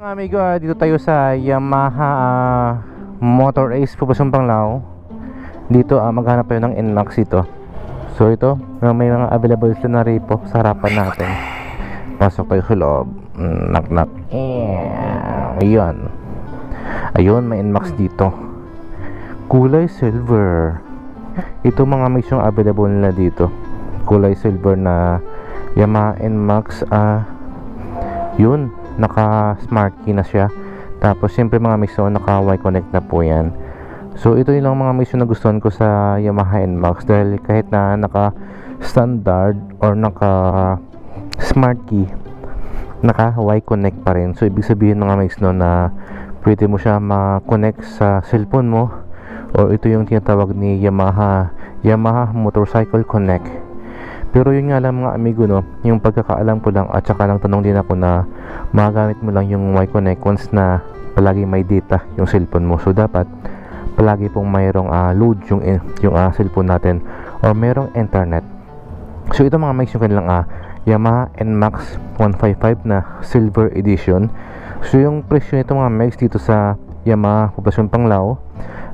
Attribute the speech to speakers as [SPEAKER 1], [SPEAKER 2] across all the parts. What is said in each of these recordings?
[SPEAKER 1] Mga amigo, dito tayo sa Yamaha ah, Motor Ace Pupasong Panglao. Dito ah, maghanap tayo ng NMAX ito. So ito, ah, may mga available sila na repo sa harapan natin. Pasok tayo sa loob. Mm, Knock knock. Yeah. Ayun. Ayun, may NMAX dito. Kulay silver. Ito mga mix yung available nila dito. Kulay silver na Yamaha NMAX ah yun naka smart key na siya. Tapos siyempre mga miso naka Y connect na po yan. So ito yung mga miso na gustuhan ko sa Yamaha NMAX. Dahil kahit na naka standard or naka smart key naka Y connect pa rin. So ibig sabihin mga miso na pwede mo siya ma-connect sa cellphone mo. Or ito yung tinatawag ni Yamaha Yamaha Motorcycle Connect pero yun nga lang mga amigo no, yung pagkakaalam ko lang at saka lang tanong din ako na magagamit mo lang yung Y-Connect once na palagi may data yung cellphone mo. So dapat palagi pong mayroong ah, load yung yung ah, cellphone natin or mayroong internet. So ito mga mics yung kanilang ah, Yamaha NMAX 155 na silver edition. So yung presyo nito mga mics dito sa Yamaha Poblasyon Panglao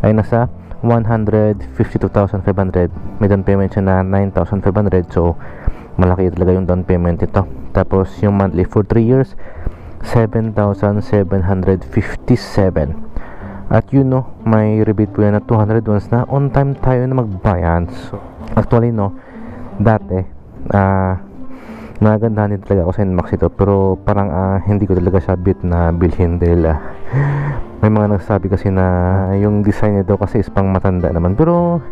[SPEAKER 1] ay nasa 152,500 may down payment siya na 9,500 so malaki talaga yung down payment ito. Tapos yung monthly for 3 years 7,757 at yun no may rebate po yan na 200 once na on time tayo na magbayan so actually no dati ah nagandahan din talaga ako sa NMAX ito. Pero parang ah, hindi ko talaga siya bit na bilhin dahil ah, may mga nagsabi kasi na yung design niya daw kasi is pang matanda naman. Pero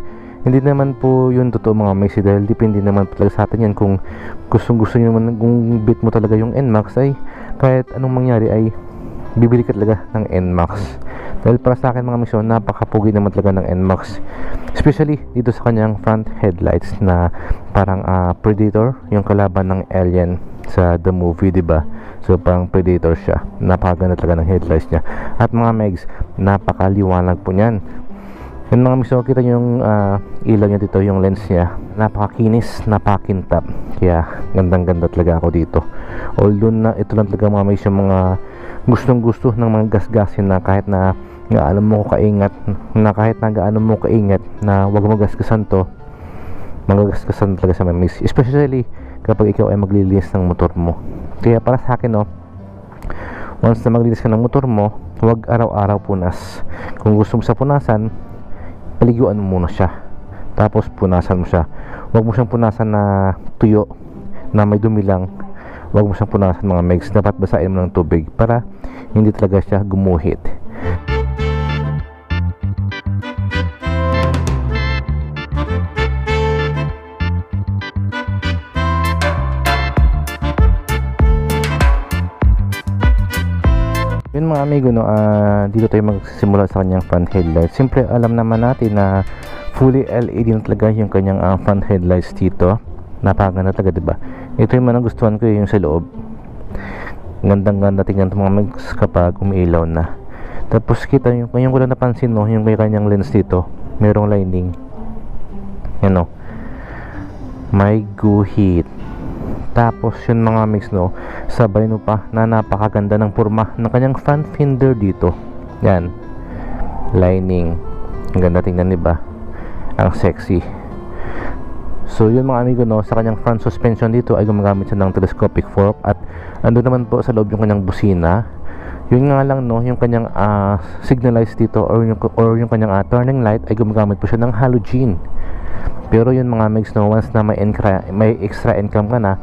[SPEAKER 1] hindi naman po yun totoo mga Messi dahil depende naman talaga sa atin yan. Kung gustong gusto nyo naman kung bit mo talaga yung NMAX ay kahit anong mangyari ay bibili ka talaga ng NMAX. Dahil para sa akin mga misyon napakapugi naman talaga ng NMAX. Especially dito sa kanyang front headlights na parang ah, predator yung kalaban ng alien sa the movie ba so parang predator siya napakaganda talaga ng headlights niya at mga megs napakaliwanag po niyan yun mga miso, kita nyo yung ah, ilaw niya dito, yung lens niya. Napakakinis, napakintap. Kaya gandang ganda talaga ako dito. Although na ito lang talaga mga miso, mga gustong gusto ng mga gasgasin na kahit na gaano mo kaingat, na kahit na gaano mo kaingat na wag mo gasgasan to, magagasgasan talaga sa mga miss. Especially kapag ikaw ay maglilinis ng motor mo. Kaya para sa akin, no, once na maglinis ka ng motor mo, huwag araw-araw punas. Kung gusto mo sa punasan, paliguan mo muna siya. Tapos punasan mo siya. Huwag mo siyang punasan na tuyo na may dumi lang. Huwag mo siyang punasan mga megs. Dapat basahin mo ng tubig para hindi talaga siya gumuhit mga amigo, no, ah, dito tayo magsisimula sa kanyang front headlights. Siyempre, alam naman natin na fully LED na talaga yung kanyang ah, front headlights dito. Napakaganda talaga, di ba? Ito yung nagustuhan ko yung sa loob. Gandang ganda tingnan itong mga mix kapag umiilaw na. Tapos kita yung, yung ko lang napansin, no, yung may kanyang lens dito. Merong lining. Yan, no. May guhit. Tapos yun mga mix no, sabay no pa na napakaganda ng purma ng kanyang front fender dito. Yan. Lining. Ang ganda tingnan, di ba? Ang sexy. So yun mga amigo no, sa kanyang front suspension dito ay gumagamit siya ng telescopic fork at ando naman po sa loob yung kanyang busina. Yun nga lang no, yung kanyang ah, signalize dito or yung, or yung kanyang ah, turning light ay gumagamit po siya ng halogen. Pero yun mga megs no, once na may, may extra income ka na,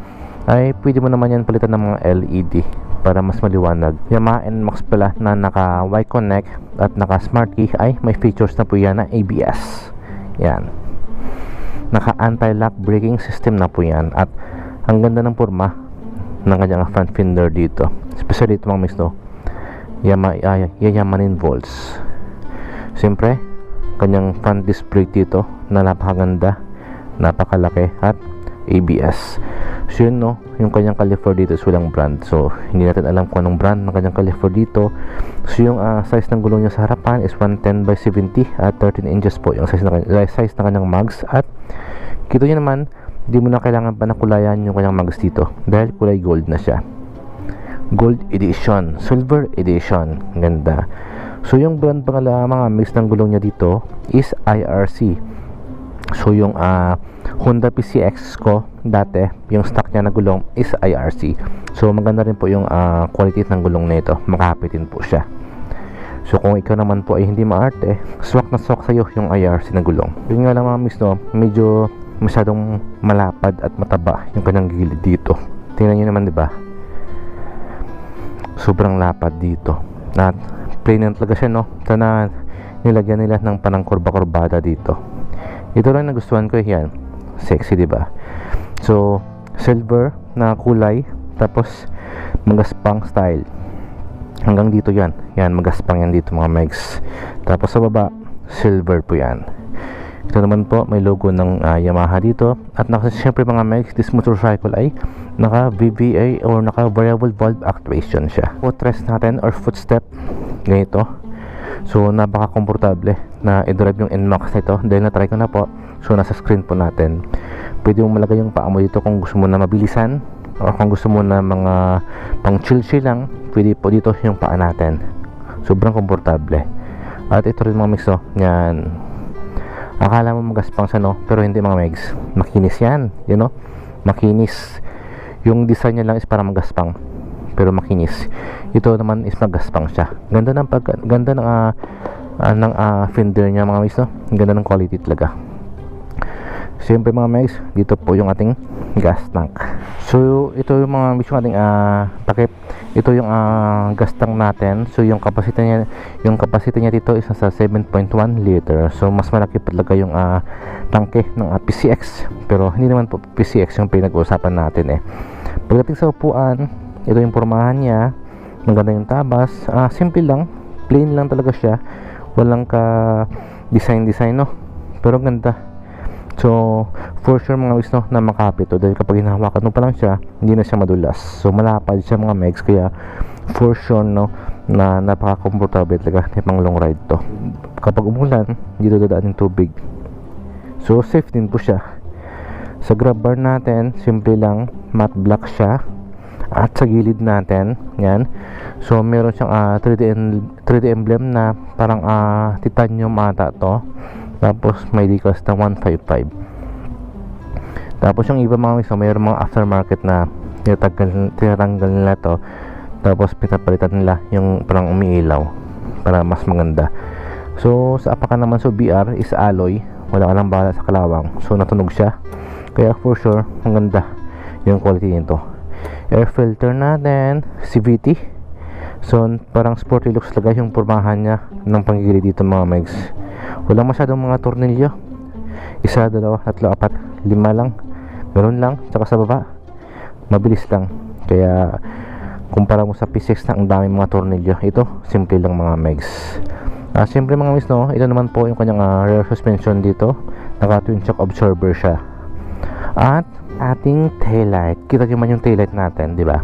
[SPEAKER 1] ay pwede mo naman yan palitan ng mga LED para mas maliwanag. Yamaha NMAX pala na naka Y Connect at naka Smart Key ay may features na po yan na ABS. Yan. Naka anti-lock braking system na po yan at ang ganda ng forma ng kanyang front fender dito. Especially ito mga mix no. Yama, uh, yayamanin volts. Siyempre, kanyang front brake dito na napakaganda, napakalaki at ABS. So yun no, yung kanyang caliper dito is walang brand. So hindi natin alam kung anong brand ng kanyang caliper dito. So yung ah, size ng gulong niya sa harapan is 110 by 70 at 13 inches po yung size ng, size ng kanyang mags at kita niyo naman, hindi mo na kailangan pa na kulayan yung kanyang mags dito dahil kulay gold na siya. Gold Edition, Silver Edition. Ganda. So yung brand pala mga mix ng gulong niya dito is IRC. So yung ah, Honda PCX ko dati, yung stock niya na gulong is IRC. So maganda rin po yung ah, quality ng gulong nito. Makapitin po siya. So kung ikaw naman po ay hindi maarte, swak na swak sa'yo yung IRC na gulong. Yun nga lang mga miss no, medyo masyadong malapad at mataba yung kanyang gilid dito. Tingnan nyo naman di ba? Sobrang lapad dito. Na plain lang talaga siya no. Sana nilagyan nila ng panang kurba-kurbada dito. Ito lang nagustuhan ko eh, yan. Sexy di ba? So silver na kulay tapos magaspang style. Hanggang dito yan. Yan magaspang yan dito mga megs. Tapos sa baba silver po yan. Ito naman po may logo ng ah, Yamaha dito. At naka syempre mga megs this motorcycle ay naka VVA or naka variable valve actuation siya. Footrest natin or footstep ganito. So napaka komportable na i-drive yung NMAX nito dahil na-try ko na po so nasa screen po natin pwede mo malagay yung paa mo dito kung gusto mo na mabilisan o kung gusto mo na mga pang chill chill lang pwede po dito yung paa natin. Sobrang komportable. At ito rin mga mix oh. Yan. Akala mo magaspang siya no pero hindi mga megs. Makinis yan you know? Makinis. Yung design niya lang is para magaspang pero makinis. Ito naman is magaspang siya. Ganda ng pag ganda ng ah, ah, ng ah, fender niya mga megs no? Ganda ng quality talaga Siyempre mga megs, dito po yung ating gas tank. So ito yung mga megs yung ating ah, takip. Ito yung ah, gas tank natin. So yung capacity niya yung capacity niya dito is nasa 7.1 liter. So mas malaki talaga yung ah, tangke ng ah, PCX. Pero hindi naman po PCX yung pinag-uusapan natin eh. Pagdating sa upuan, ito yung pormahan niya. Maganda yung tabas. Ah, simple lang. Plain lang talaga siya. Walang ka design design no. Pero ganda. So, for sure mga megs na makapit to dahil kapag hinahawakan mo pa lang siya, hindi na siya madulas. So, malapad siya mga megs kaya for sure no, na napaka-comfortable talaga ni pang long ride to. Kapag umulan, dito dadaan yung tubig. So, safe din po siya. Sa grab bar natin, simple lang, matte black siya. At sa gilid natin, yan. So, meron siyang ah, 3D, en- 3D emblem na parang ah, titanium ata to. Tapos may decals na 155. Tapos yung iba mga miso, mayroon mga aftermarket na tinatanggal, tinatanggal nila to. Tapos pinapalitan nila yung parang umiilaw para mas maganda. So sa Apakan naman so BR is alloy. Wala ka lang bala sa kalawang. So natunog siya. Kaya for sure, ang ganda yung quality nito. Air filter natin, CVT. So parang sporty looks talaga yung pormahan niya ng panggigili dito mga megs. Wala masyadong mga tornilyo. Isa, dalawa, tatlo, apat, lima lang. Ganun lang. Tsaka sa baba, mabilis lang. Kaya, kumpara mo sa P6 na ang dami mga tornilyo. Ito, simple lang mga megs. Ah, simple mga megs, no? Ito naman po yung kanyang ah, rear suspension dito. Naka twin shock absorber siya. At, ating taillight. Kita nyo man yung taillight natin, di ba?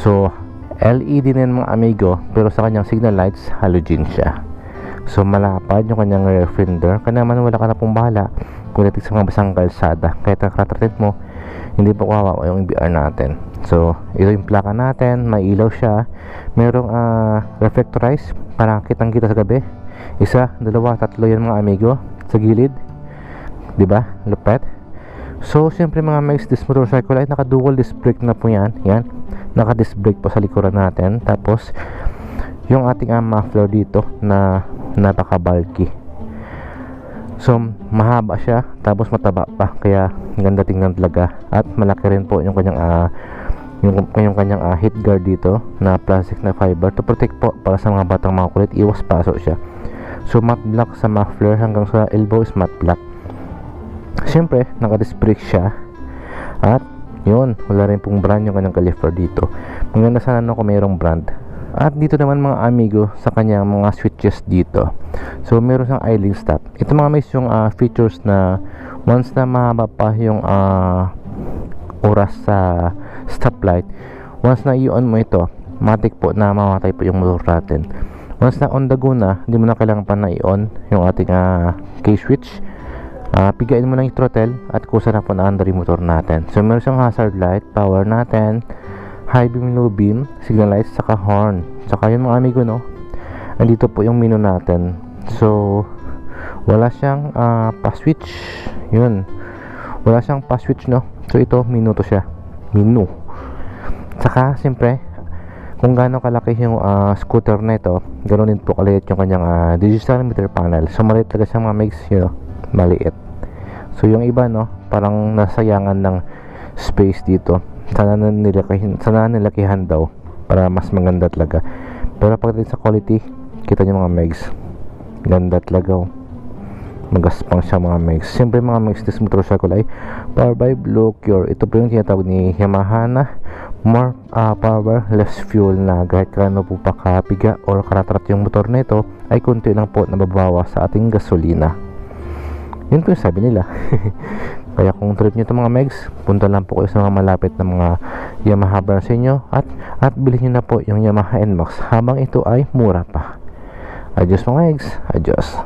[SPEAKER 1] So, LED na mga amigo, pero sa kanyang signal lights, halogen siya. So malapad yung kanyang rear fender. Kaya naman wala ka na pong bahala kung sa mga basang kalsada. Kahit nakatratit mo, hindi po kawawa yung BR natin. So, ito yung plaka natin. May ilaw siya. Merong uh, reflectorize para kitang kita sa gabi. Isa, dalawa, tatlo yan mga amigo. Sa gilid. 'Di ba? Lupet. So, siyempre mga megs, this motorcycle ay naka-dual disc brake na po yan. Yan. Naka-disc brake po sa likuran natin. Tapos, yung ating uh, muffler dito na napaka-bulky. So, mahaba siya, tapos mataba pa, kaya ganda tingnan talaga. At malaki rin po yung kanyang ah, yung, yung kanyang ah, heat guard dito na plastic na fiber to protect po para sa mga batang mga kulit, iwas paso siya. So, matte black sa muffler hanggang sa elbow is matte black. Siyempre, naka-disc brake siya. At, yun, wala rin pong brand yung kanyang caliper dito. Maganda sana no kung mayroong brand. At dito naman mga amigo sa kanyang mga switches dito. So meron siyang idling stop. Ito mga may yung ah, features na once na mahaba pa yung ah, oras sa stoplight, once na i-on mo ito, matik po na mamatay po yung motor natin. Once na on the go na, hindi mo na kailangan pa na i-on yung ating ah, key switch. Ah, pigain mo lang yung throttle at kusa na po na under yung motor natin. So meron siyang hazard light, power natin, high beam, beam, signal lights, saka horn. Saka yun mga amigo, no? Andito po yung menu natin. So, wala siyang ah, pa-switch. Yun. Wala siyang pa-switch, no? So, ito, menu to siya. Menu. Saka, siyempre, kung gaano kalaki yung ah, scooter na ito, ganoon din po kaliit yung kanyang ah, digital meter panel. So, maliit talaga siyang mga makes, you know, maliit. So, yung iba, no, parang nasayangan ng space dito. Sana na nilakihan, sana nilakihan daw para mas maganda talaga. Pero pagdating sa quality, kita niyo mga megs. Ganda talaga, oh. Magaspang siya mga megs. Siyempre mga megs, this motorcycle ay power by Blue Cure. Ito po yung tinatawag ni Yamaha na more ah, power, less fuel na kahit kano po pa kapiga or karatrat yung motor na ito ay kunti lang po nababawa sa ating gasolina. Yun po yung sabi nila. Kaya kung trip nyo ito mga megs, punta lang po kayo sa mga malapit na mga Yamaha brand sa inyo at, at bilhin nyo na po yung Yamaha NMAX habang ito ay mura pa. Adios mga megs. Adios.